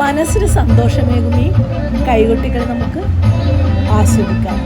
മനസ്സിന് സന്തോഷമേകും ഈ കൈകൊട്ടികൾ നമുക്ക് ആസ്വദിക്കാം.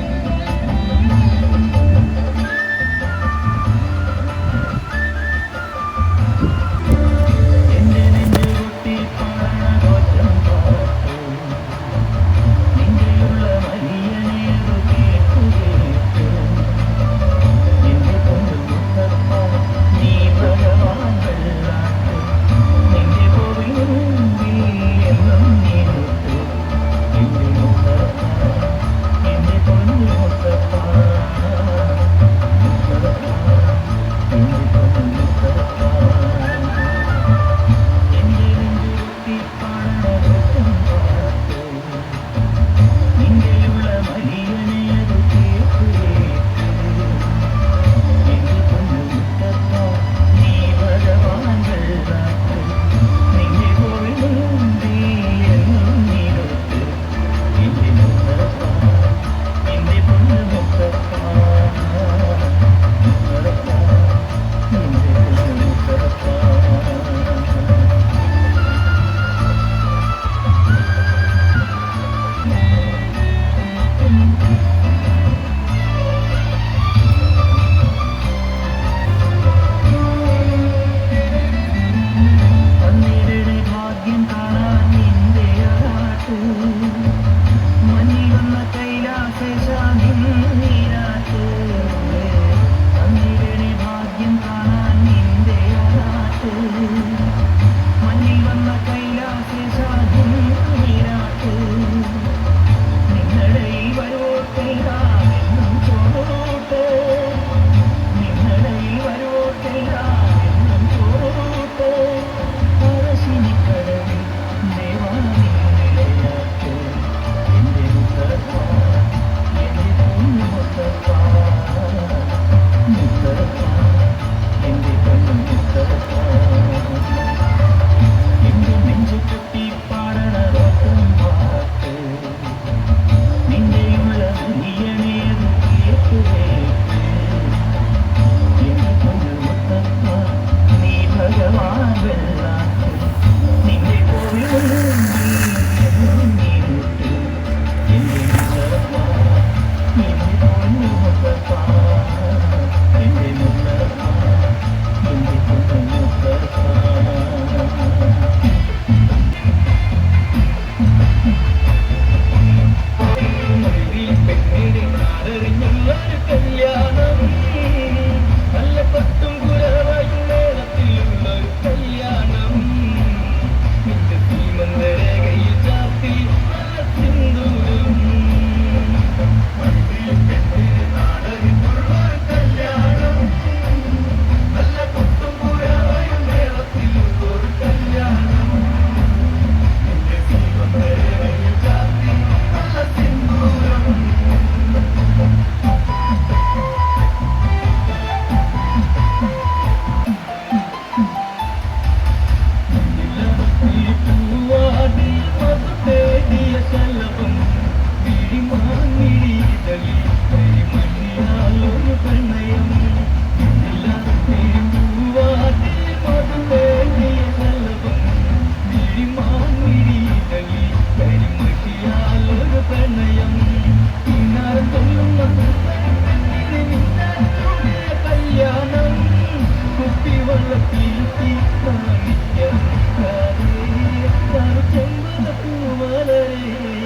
പൂവലരേ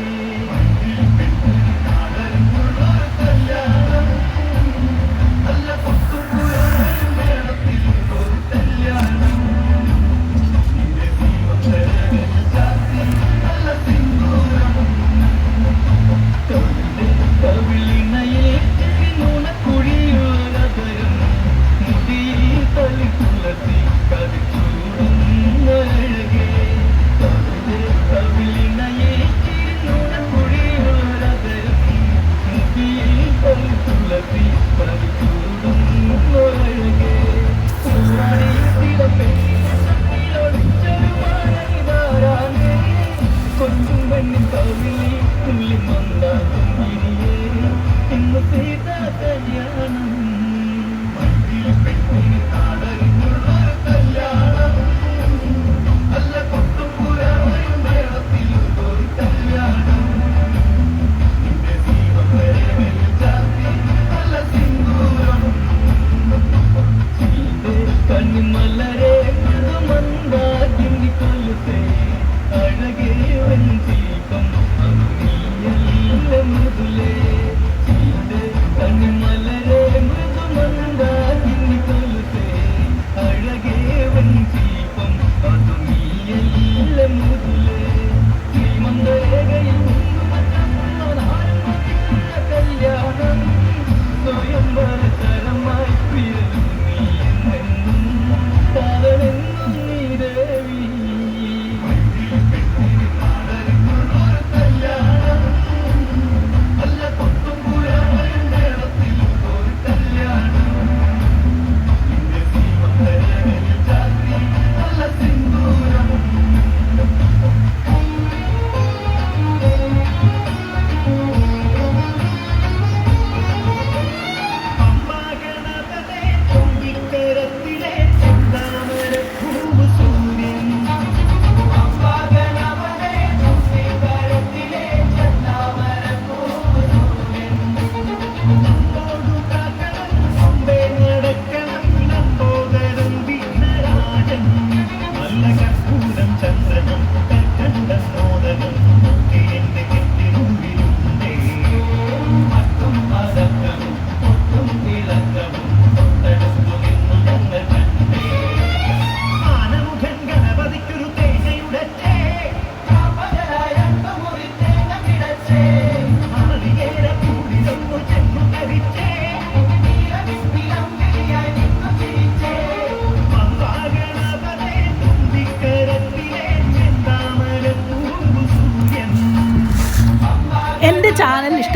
തടിയണം വണ്ടിയിൽ പെട്ടെന്ന്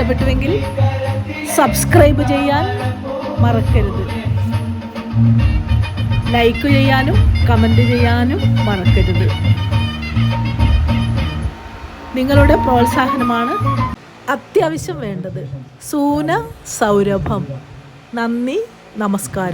ഇഷ്ടപ്പെട്ടുവെങ്കിൽ സബ്സ്ക്രൈബ് ചെയ്യാൻ മറക്കരുത്. ലൈക്ക് ചെയ്യാനും കമന്റ് ചെയ്യാനും മറക്കരുത്. നിങ്ങളുടെ പ്രോത്സാഹനമാണ് അത്യാവശ്യം വേണ്ടത്. സൂന സൗരഭം. നന്ദി നമസ്കാരം.